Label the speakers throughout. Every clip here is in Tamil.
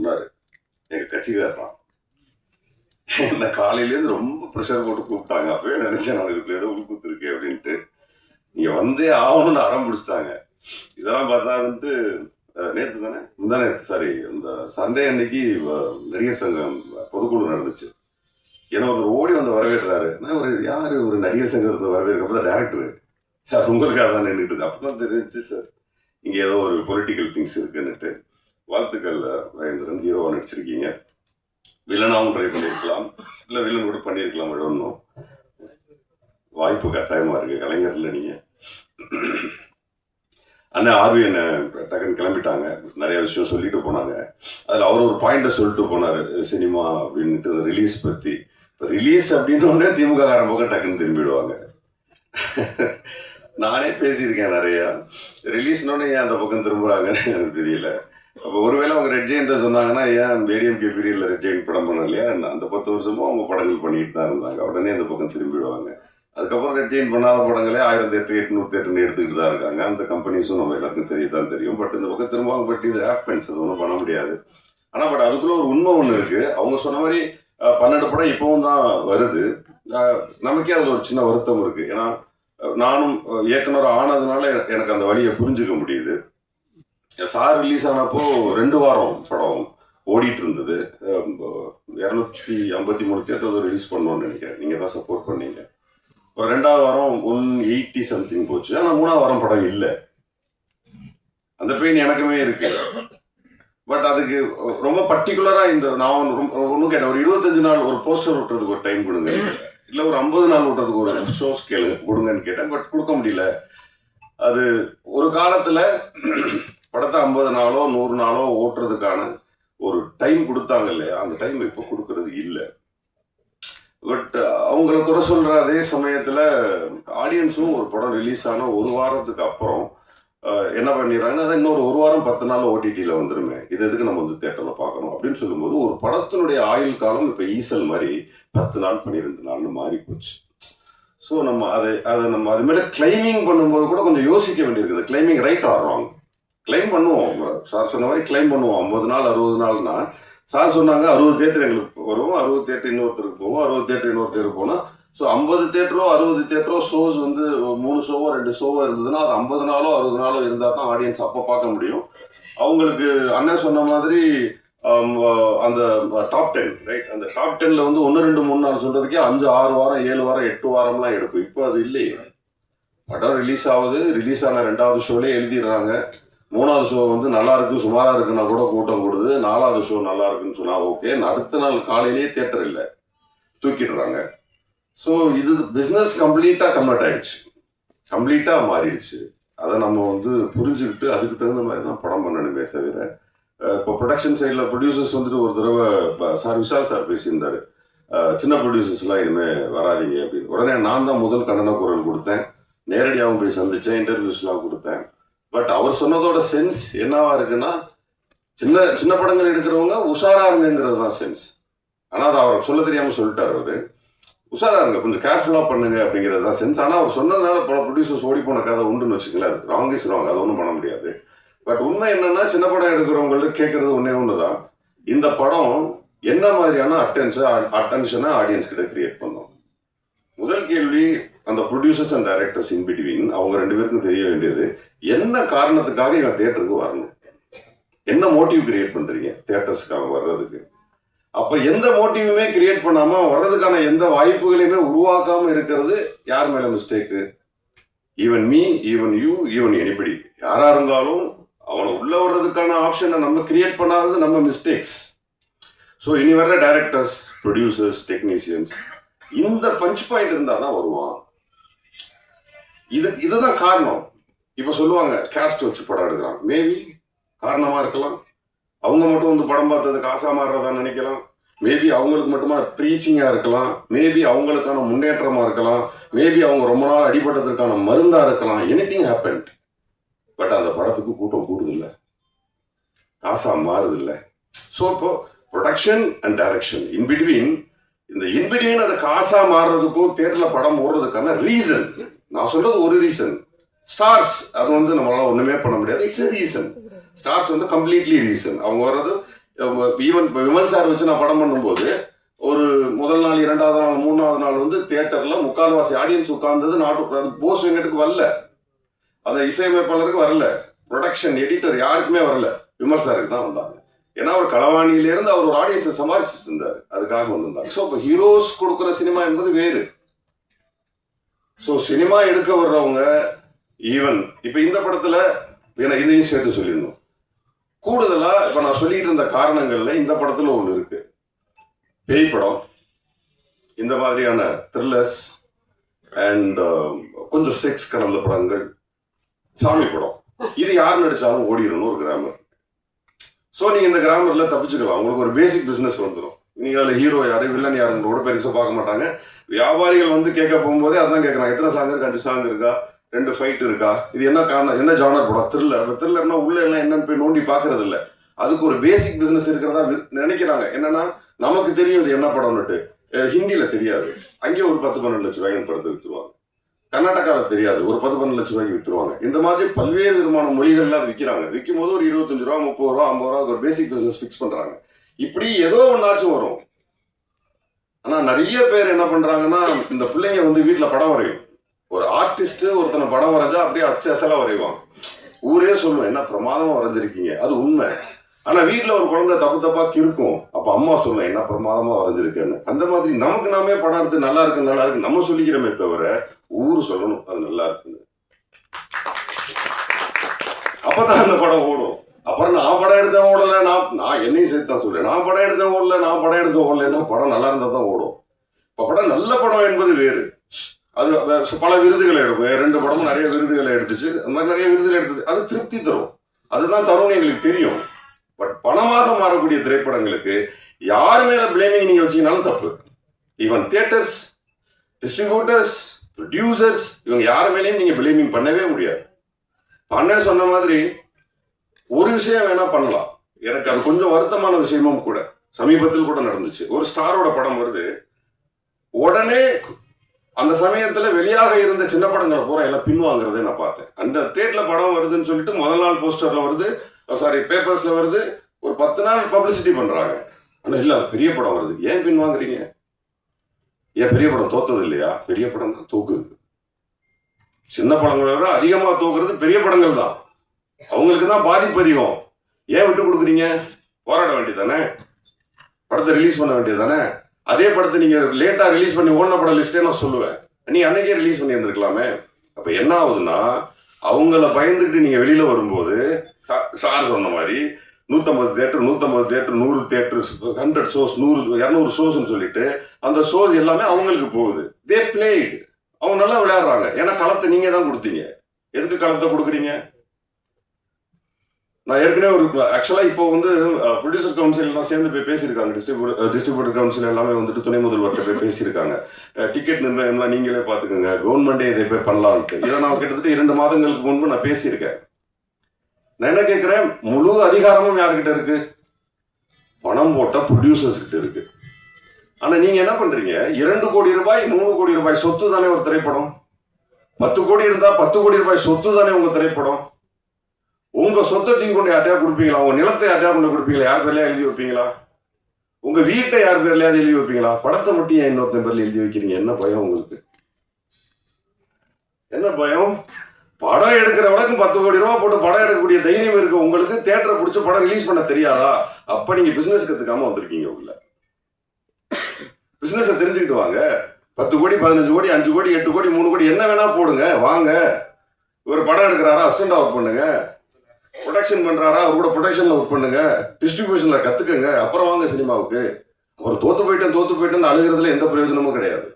Speaker 1: சொன்னாரு. எங்க கட்சிக்காரன் என்ன காலையிலேருந்து ரொம்ப ப்ரெஷர் போட்டு கூப்பிட்டாங்க. அப்பவே நினைச்சேன் நான் இதுக்குள்ள ஏதோ உள்குத்து அப்படின்ட்டு. நீங்க வந்தே ஆகணும்னு அடம் பிடிச்சிட்டாங்க. இதெல்லாம் பார்த்தாதுன்ட்டு நேற்று தானே? முந்தா நேற்று சாரி இந்த சண்டே அன்னைக்கு நடிகர் சங்கம் பொதுக்குழு நடந்துச்சு. ஏன்னா ஒருத்தர் ஓடி வந்து வரவேற்றாரு. நான் ஒரு யார் ஒரு நடிகர் சங்கத்தை வரவேற்கிறப்ப தான் டேரக்டர் சார் உங்களுக்காக தான் நின்றுட்டு அப்போ தான் தெரிஞ்சு சார். இங்கே ஏதோ ஒரு பொலிட்டிக்கல் திங்ஸ் இருக்குன்னுட்டு. வாழ்த்துக்கள் மகேந்திரன். ஹீரோவாக நடிச்சிருக்கீங்க. வில்லனாகவும் ட்ரை பண்ணியிருக்கலாம் இல்லை வில்லன் கூட பண்ணியிருக்கலாம் ஒன்றும் வாய்ப்பு கட்டாயமாக இருக்குது கலைஞரில் நீங்கள் அண்ணன் ஆர்வி என்ன டக்குன்னு கிளம்பிட்டாங்க. நிறைய விஷயம் சொல்லிட்டு போனாங்க. அதில் அவர் ஒரு பாயிண்ட்டை சொல்லிட்டு போனார். சினிமா அப்படின்ட்டு ரிலீஸ் பற்றி இப்போ ரிலீஸ் அப்படின்னோடனே திமுக காரன் பக்கம் டக்குன்னு திரும்பிடுவாங்க. நானே பேசியிருக்கேன் நிறையா. ரிலீஸ்னோடனே ஏன் அந்த பக்கம் திரும்புகிறாங்கன்னு எனக்கு தெரியல. அப்போ ஒருவேளை அவங்க ரெட் ஜெயின்ட்டு சொன்னாங்கன்னா ஏன் ஏடிஎம்கே பீரியடில் ரெட் ஜெயின் படம் பண்ண இல்லையா? அந்த பத்து வருஷமும் அவங்க படங்கள் பண்ணிட்டு தான் இருந்தாங்க. உடனே அந்த பக்கம் திரும்பிடுவாங்க. அதுக்கப்புறம் ரெட் ஜெயின் பண்ணாத படங்களே ஆயிரத்தி எட்டு எட்நூத்தி எட்டுன்னு எடுத்துக்கிட்டு தான் இருக்காங்க. அந்த கம்பெனிஸும் நம்ம எல்லாருக்கும் தெரிய தான் தெரியும். பட் இந்த பக்கம் திரும்புவாங்க பட் இது ஹேப்பன்ஸ் அது ஒன்றும் பண்ண முடியாது. ஆனால் பட் அதுக்குள்ள ஒரு உண்மை ஒன்று இருக்குது அவங்க சொன்ன மாதிரி பன்னெண்டு படம் இப்போவும் தான் வருது. நமக்கே அதில் ஒரு சின்ன வருத்தம் இருக்குது ஏன்னா நானும் இயக்குனர் ஆனதுனால எனக்கு அந்த வழியை புரிஞ்சுக்க முடியுது. சார் ரிலீஸ் ஆனப்போ ரெண்டு வாரம் படம் ஓடிட்டு இருந்தது இரநூத்தி ஐம்பத்தி மூணு தேட்டர் ரிலீஸ் பண்ணோம்னு நினைக்கிறேன். நீங்கள் தான் சப்போர்ட் பண்ணீங்க. ஒரு ரெண்டாவது வாரம் ஒன் எயிட்டி சம்திங் போச்சு. ஆனால் மூணாவது வாரம் படம் இல்லை. அந்த பெயின் எனக்குமே இருக்கு. பட் அதுக்கு ரொம்ப பர்டிகுலரா இந்த நான் ஒன்றும் கேட்டேன். ஒரு இருபத்தஞ்சு நாள் ஒரு போஸ்டர் விட்டுறதுக்கு ஒரு டைம் கொடுங்க. இல்லை ஒரு ஐம்பது நாள் ஓட்டுறதுக்கு ஒரு ஷோஸ் கேளுங்க. கொடுங்கன்னு கேட்டேன். பட் கொடுக்க முடியல. அது ஒரு காலத்துல படத்தை ஐம்பது நாளோ நூறு நாளோ ஓட்டுறதுக்கான ஒரு டைம் கொடுத்தாங்க இல்லையா? அந்த டைம் இப்போ கொடுக்கறது இல்லை. பட் அவங்கள குறை சொல்ற அதே சமயத்துல ஆடியன்ஸும் ஒரு படம் ரிலீஸ் ஆன ஒரு வாரத்துக்கு அப்புறம் என்ன பண்ணிடுறாங்கன்னா அதை இன்னொரு ஒரு வாரம் பத்து நாள் ஓடிடியில் வந்துருமே. இது எதுக்கு நம்ம வந்து தேட்டரில் பார்க்கணும்? அப்படின்னு சொல்லும்போது ஒரு படத்தினுடைய ஆயுள் காலம் இப்போ ஈசல் மாதிரி பத்து நாள் பன்னிரெண்டு நாள்னு மாறி போச்சு ஸோ நம்ம அதை அதை நம்ம அது மேலே கிளைமிங் பண்ணும்போது கூட கொஞ்சம் யோசிக்க வேண்டியிருக்குது கிளைமிங் ரைட் ஆடுறாங்க கிளைம் பண்ணுவோம். சார் சொன்ன மாதிரி கிளைம் பண்ணுவோம். ஐம்பது நாள் அறுபது நாள்னா சார் சொன்னாங்க அறுபது தேட்டர் எங்களுக்கு வரும் அறுபது தேட்டர் இன்னொருத்தருக்கு போவோம். அறுபது தேட்டர் இன்னொருத்தருக்கு போனால் ஸோ ஐம்பது தேட்டரோ அறுபது தேட்டரோ ஷோஸ் வந்து மூணு ஷோவோ ரெண்டு ஷோவோ இருந்ததுன்னா அது ஐம்பது நாளோ அறுபது நாளோ இருந்தால் தான் ஆடியன்ஸ் அப்போ பார்க்க முடியும். அவங்களுக்கு அண்ணன் சொன்ன மாதிரி அந்த டாப் டென் ரைட் அந்த டாப் டென்ல வந்து ஒன்று ரெண்டு மூணு நாள் சொல்றதுக்கே அஞ்சு ஆறு வாரம் ஏழு வாரம் எட்டு வாரம்லாம் எடுக்கும். இப்போ அது இல்லையே. படம் ரிலீஸ் ஆகுது ரிலீஸ் ஆன ரெண்டாவது ஷோலே எழுதிடுறாங்க. மூணாவது ஷோ வந்து நல்லா இருக்கு சுமாரா இருக்குன்னா கூட கூட்டம் கொடுது. நாலாவது ஷோ நல்லா இருக்குன்னு சொன்னா ஓகே அடுத்த நாள் காலையிலேயே தேட்டர் இல்லை. தூக்கிடுறாங்க. ஸோ இது பிஸ்னஸ் கம்ப்ளீட்டாக கன்வெர்ட் ஆயிடுச்சு. கம்ப்ளீட்டாக மாறிடுச்சு. அதை நம்ம வந்து புரிஞ்சுக்கிட்டு அதுக்கு தகுந்த மாதிரி தான் படம் பண்ணணுமே தவிர இப்போ ப்ரொடக்ஷன் சைடில் ப்ரொடியூசர்ஸ் வந்துட்டு ஒரு தடவை சார் விஷால் சார் பேசியிருந்தாரு. சின்ன ப்ரொடியூசர்ஸ்லாம் இனிமேல் வராதீங்க அப்படின்னு. உடனே நான் தான் முதல் கண்டன குரல் கொடுத்தேன். நேரடியாகவும் போய் சந்திச்சேன் இன்டர்வியூஸ்லாம் கொடுத்தேன். பட் அவர் சொன்னதோட சென்ஸ் என்னவா இருக்குன்னா சின்ன சின்ன படங்கள் எடுக்கிறவங்க உஷாரா இருங்கிறது தான் சென்ஸ் ஆனால் அதை அவர் சொல்ல தெரியாமல் சொல்லிட்டார் அவர். உஷாரா இருங்க கொஞ்சம் கேர்ஃபுல்லாக பண்ணுங்க அப்படிங்கிறது தான் சென்ஸ் ஆனால் அவர் சொன்னதுனால பல ப்ரொடியூசர்ஸ் ஓடி போன கதை உண்டுன்னு வச்சுக்கங்களேன். ராங் இஸ் ராங் அது ஒன்றும் பண்ண முடியாது. பட் உண்மை என்னன்னா சின்ன படம் எடுக்கிறவங்களுக்கு கேட்கறது ஒன்றே ஒன்று தான் இந்த படம் என்ன மாதிரியான அட்டென்ஷன் அட்டென்ஷனை ஆடியன்ஸ் கிட்ட கிரியேட் பண்ணோம்? முதல் கேள்வி அந்த producers and directors in between அவங்க ரெண்டு பேருக்கும் தெரிய வேண்டியது என்ன காரணத்துக்காக இவன் தேட்டருக்கு வரணும்? என்ன மோட்டிவ் கிரியேட் பண்ணுறீங்க தேட்டர்ஸ்க்காக வர்றதுக்கு. அப்ப எந்த மோட்டிவுமே கிரியேட் பண்ணாம வர்றதுக்கான எந்த வாய்ப்புகளையுமே உருவாக்காம இருக்கிறது யார் மேல mistake even me even you even anybody யாரா இருந்தாலும் அவனை உள்ள வர்றதுக்கான ஆப்ஷனை நம்ம கிரியேட் பண்ணாதது நம்ம மிஸ்டேக்ஸ் ஸோ இனி வர்ற டைரக்டர்ஸ் ப்ரொடியூசர்ஸ் டெக்னீஷியன்ஸ் இந்த பஞ்ச் பாயிண்ட் இருந்தால் தான் வருவான். இது இதுதான் காரணம். இப்போ சொல்லுவாங்க கேஸ்ட் வச்சு படம் எடுக்கிறான். மேபி காரணமாக இருக்கலாம். அவங்க மட்டும் வந்து படம் பார்த்தது காசா மாறுறதா நினைக்கலாம். மேபி அவங்களுக்கு மட்டுமா ப்ரீச்சிங்காக இருக்கலாம். மேபி அவங்களுக்கான முன்னேற்றமாக இருக்கலாம். மேபி அவங்க ரொம்ப நாள் அடிபட்டதற்கான மருந்தாக இருக்கலாம். எனி திங் ஹேப்பன் பட் அந்த படத்துக்கு கூட்டம் கூடுதில்லை. காசாக மாறுதில்லை. மாறுது ஸோ இப்போ production and direction in between இந்த இன் பிட்வீன் அது காசாக மாறுறதுக்கும் தேட்டரில் படம் ஓடுறதுக்கான ரீசன் நான் சொல்றது ஒரு ரீசன் ஸ்டார்ஸ் அது வந்து நம்மளால ஒன்றுமே பண்ண முடியாது. இட்ஸ் எ ரீசன் ஸ்டார்ஸ் வந்து கம்ப்ளீட்லி ரீசன் அவங்க வர்றது ஈவன் இப்போ விமல் சார் வச்சு நான் படம் பண்ணும்போது ஒரு முதல் நாள் இரண்டாவது நாள் மூணாவது நாள் வந்து தியேட்டர்ல முக்கால்வாசி ஆடியன்ஸ் உட்கார்ந்தது நாட்டு அது போஸ் வெங்கட்டுக்கு வரல. அந்த இசையமைப்பாளருக்கு வரல. ப்ரொடக்ஷன் எடிட்டர் யாருக்குமே வரல. விமல் சாருக்கு தான் வந்தாங்க. ஏன்னா அவர் களவாணியிலேருந்து அவர் ஒரு ஆடியன்ஸை சமாளிச்சுட்டு இருந்தார் அதுக்காக வந்திருந்தாங்க ஸோ இப்போ ஹீரோஸ் கொடுக்குற சினிமா என்பது வேறு. ஸோ சினிமா எடுக்க வர்றவங்க ஈவன் இப்போ இந்த படத்தில் எனக்கு இதையும் சேர்த்து சொல்லிடணும். கூடுதலா இப்ப நான் சொல்லிட்டு இருந்த காரணங்கள்ல இந்த படத்துல ஒண்ணு இருக்கு. பேய் படம். இந்த மாதிரியான த்ரில்லர்ஸ் அண்ட் um, கொஞ்சம் செக்ஸ் கடந்த படங்கள். சாமி படம். இது யார் நடிச்சாலும் ஓடிடணும் ஒரு கிராமர் ஸோ நீங்க இந்த கிராமர்ல தப்பிச்சுக்கலாம். உங்களுக்கு ஒரு பேசிக் பிசினஸ் வந்துடும் நீங்க அதில் ஹீரோ யாரு வில்லன் யாருன்னு கூட பெருசாக பார்க்க மாட்டாங்க. வியாபாரிகள் வந்து கேட்க போகும்போதே அதான் கேட்குறாங்க எத்தனை சாங் இருக்கு? அஞ்சு சாங் இருக்கா? ரெண்டு ஃபைட் இருக்கா? இது என்ன காரணம்? என்ன ஜானர் படம்? த்ரில்லர் த்ரில்லர்னா உள்ள எல்லாம் என்னன்னு போய் நோண்டி பாக்குறது இல்ல. அதுக்கு ஒரு பேசிக் பிசினஸ் இருக்கிறதா வி- நினைக்கிறாங்க. என்னன்னா நமக்கு தெரியும் இது என்ன படம்னுட்டு. ஹிந்தியில தெரியாது. அங்கேயே ஒரு பத்து பன்னெண்டு லட்சம் ரூபாய் படத்தை வித்துருவாங்க. கர்நாடகாவில் தெரியாது. ஒரு பத்து பன்னெண்டு லட்சம் ரூபாய்க்கு வித்துருவாங்க. இந்த மாதிரி பல்வேறு விதமான மொழிகள்ல அது விற்கிறாங்க விற்கும் போது ஒரு இருபத்தஞ்சு ரூபா முப்பது ரூபா ஐம்பது ரூபா ஒரு பேசிக் பிசினஸ் ஃபிக்ஸ் பண்றாங்க. இப்படி ஏதோ ஒன்னாச்சும் வரும். ஆனா நிறைய பேர் என்ன பண்றாங்கன்னா இந்த பிள்ளைங்க வந்து வீட்டுல படம் வரையும். ஒரு ஆர்டிஸ்ட் ஒருத்தனை படம் வரைஞ்சா அப்படியே அச்சசலா வரைவான். ஊரே சொல்லுவேன் என்ன பிரமாதமா வரைஞ்சிருக்கீங்க? அது உண்மை. ஆனா வீட்டுல ஒரு குழந்தை தப்பு தப்பா கிருக்கும் அப்ப அம்மா சொல்லுவேன் என்ன பிரமாதமா வரைஞ்சிருக்கேன்னு. அந்த மாதிரி நமக்கு நாமே படம் எடுத்து நல்லா இருக்கு நல்லா இருக்கு நம்ம சொல்லிக்கிறோமே தவிர ஊர் சொல்லணும் அது நல்லா இருக்குன்னு. அப்பதான் அந்த படம் ஓடும். அப்புறம் நான் படம் எடுத்த ஓடல நான் நான் என்னையும் சேர்த்து தான் சொல்றேன். நான் படம் எடுத்த ஓடல நான் படம் எடுத்த ஓடலைன்னா படம் நல்லா இருந்தா தான் ஓடும். இப்ப படம் நல்ல படம் என்பது வேறு. அது பல விருதுகளை எடுக்கும். ரெண்டு படமும் நிறைய விருதுகளை எடுத்துச்சு. அந்த மாதிரி நிறைய விருதுகள் எடுத்தது. அது திருப்தி தரும். அதுதான் தரும்னு எங்களுக்கு தெரியும். பட் பணமாக மாறக்கூடிய திரைப்படங்களுக்கு யார் மேல பிளேமிங் நீங்க வச்சீங்கனாலும் தப்பு. ஈவன் தியேட்டர்ஸ் டிஸ்ட்ரிபியூட்டர்ஸ் ப்ரொடியூசர்ஸ் இவங்க யார் மேலேயும் நீங்க பிளேமிங் பண்ணவே முடியாது. பண்ண சொன்ன மாதிரி ஒரு விஷயம் வேணா பண்ணலாம். எனக்கு அது கொஞ்சம் வருத்தமான விஷயமும் கூட. சமீபத்தில் கூட நடந்துச்சு. ஒரு ஸ்டாரோட படம் வருது. உடனே அந்த சமயத்துல வெளியாக இருந்த சின்ன படங்களை பூரா எல்லாம் பின்வாங்குறதை நான் பார்த்தேன். அந்த ஸ்டேட்ல படம் வருதுன்னு சொல்லிட்டு முதல் நாள் போஸ்டர்ல வருது சாரி பேப்பர்ஸ்ல வருது ஒரு பத்து நாள் பப்ளிசிட்டி பண்றாங்க. ஆனா இல்ல அது பெரிய படம் வருது. ஏன் பின்வாங்குறீங்க? ஏன் பெரிய படம் தோத்தது இல்லையா? பெரிய படம் தான் தூக்குது. சின்ன படங்களை விட அதிகமா தூக்குறது பெரிய படங்கள் தான். அவங்களுக்கு தான் பாதிப்பு அதிகம். ஏன் விட்டு கொடுக்குறீங்க? போராட வேண்டியதானே படத்தை ரிலீஸ் பண்ண வேண்டியதானே அதே படத்தை நீங்கள் லேட்டாக ரிலீஸ் பண்ணி ஓடின படம் லிஸ்ட்டே நான் சொல்லுவேன். நீ அன்னைக்கே ரிலீஸ் பண்ணி இருந்திருக்கலாமே அப்போ என்ன ஆகுதுன்னா அவங்கள பயந்துக்கிட்டு நீங்கள் வெளியில் வரும்போது சா- சார் சொன்ன மாதிரி நூற்றம்பது தேட்டர் நூற்றம்பது தேட்டர் நூறு தேட்டர் ஹண்ட்ரட் ஷோஸ் நூறு இரநூறு ஷோஸ்னு சொல்லிட்டு அந்த ஷோஸ் எல்லாமே அவங்களுக்கு போகுது. தே பிளேட் அவங்க நல்லா விளையாடுறாங்க. ஏன்னா களத்தை நீங்கள் தான் கொடுத்தீங்க. எதுக்கு களத்தை கொடுக்குறீங்க? நான் ஏற்கனவே ஒரு ஆக்சுவலா இப்போ வந்து ப்ரொடியூசர் கவுன்சில் எல்லாம் சேர்ந்து போய் பேசியிருக்காங்க. டிஸ்ட்ரிபியூட்டர் டிஸ்ட்ரிபியூட்டர் கவுன்சில் எல்லாமே வந்துட்டு துணை முதல்வர்கிட்ட போய் பேசியிருக்காங்க. டிக்கெட் நிர்ணயம்லாம் நீங்களே பார்த்துக்கோங்க. கவர்மெண்டே இதை போய் பண்ணலான்ட்டு. இதை நான் கிட்டத்தட்ட இரண்டு மாதங்களுக்கு முன்பு நான் பேசியிருக்கேன். நான் என்ன கேட்குறேன்? முழு அதிகாரமும் யார்கிட்ட இருக்கு? பணம் போட்ட ப்ரொடியூசர்ஸ் கிட்ட இருக்கு. ஆனா நீங்க என்ன பண்றீங்க? இரண்டு கோடி ரூபாய் மூணு கோடி ரூபாய் சொத்து தானே ஒரு திரைப்படம்? பத்து கோடி இருந்தா பத்து கோடி ரூபாய் சொத்து தானே உங்க திரைப்படம்? உங்க சொத்தத்தையும் கொண்டு யார்ட்டையா கொடுப்பீங்களா? உங்க நிலத்தை யார்ட்டையா கொண்டு கொடுப்பீங்களா? யார் பேர்லயா எழுதி வைப்பீங்களா? உங்க வீட்டை யார் பேர்லயாவது எழுதி வைப்பீங்களா? படத்தை மட்டும் ஏன் இன்னொருத்தன் பேர்ல எழுதி வைக்கிறீங்க? என்ன பயம் உங்களுக்கு? என்ன பயம்? படம் எடுக்கிற வழக்கும் பத்து கோடி ரூபா போட்டு படம் எடுக்கக்கூடிய தைரியம் இருக்க உங்களுக்கு தேட்டரை பிடிச்ச படம் ரிலீஸ் பண்ண தெரியாதா? அப்ப நீங்க பிசினஸ் கத்துக்காம வந்திருக்கீங்க உள்ள. பிசினஸ் தெரிஞ்சுக்கிட்டு வாங்க. பத்து கோடி பதினஞ்சு கோடி அஞ்சு கோடி எட்டு கோடி மூணு கோடி என்ன வேணா போடுங்க. வாங்க. ஒரு படம் எடுக்கிறாரா? அசிஸ்டண்டா ஒர்க் பண்ணுங்க. ப்ரொடக்ஷன் பண்ணுறாரா அவர் கூட ப்ரொடக்ஷனில் ஒர்க் பண்ணுங்க. டிஸ்ட்ரிபியூஷனில் கற்றுக்குங்க அப்புறம் வாங்க சினிமாவுக்கு. அவர் தோத்து போயிட்டேன் தோத்து போயிட்டேன்னு அழுகிறதுல எந்த பிரயோஜனமும் கிடையாது.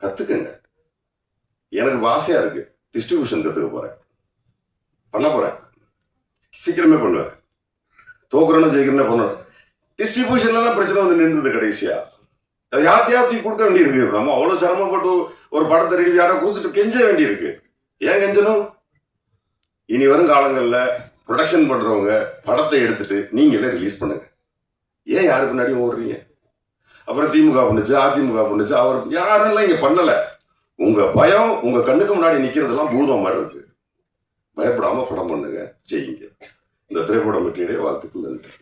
Speaker 1: கற்றுக்குங்க எனக்கு வாசையாக இருக்கு. டிஸ்ட்ரிபியூஷன் கற்றுக்க போகிறேன் பண்ண போகிறேன் சீக்கிரமே பண்ணுவேன். தோக்குறேன்னு சீக்கிரமே பண்ணுவேன் டிஸ்ட்ரிபியூஷனில் தான் பிரச்சனை வந்து நின்றுது கடைசியாக அது யார்ட்டையா தூக்கி கொடுக்க வேண்டியிருக்கு. நம்ம அவ்வளோ சிரமப்பட்டு ஒரு படத்தை ரெடி யாரோ கொடுத்துட்டு கெஞ்ச வேண்டியிருக்கு. ஏன் கெஞ்சணும்? இனி வரும் காலங்களில் ப்ரொடக்ஷன் பண்ணுறவங்க படத்தை எடுத்துட்டு நீங்களே ரிலீஸ் பண்ணுங்கள் ஏன் யாரு பின்னாடியும் ஓடுறீங்க? அப்புறம் திமுக பண்ணுச்சு அதிமுக பண்ணுச்சு அவர் யாரெல்லாம் இங்கே பண்ணலை? உங்கள் பயம் உங்கள் கண்ணுக்கு முன்னாடி நிற்கிறதெல்லாம் பூதம் மாதிரி இருக்கு. பயப்படாமல் படம் பண்ணுங்க. செய்யுங்க இந்த திரைப்படம் பற்றிய வாழ்த்துக்கள் நன்றி.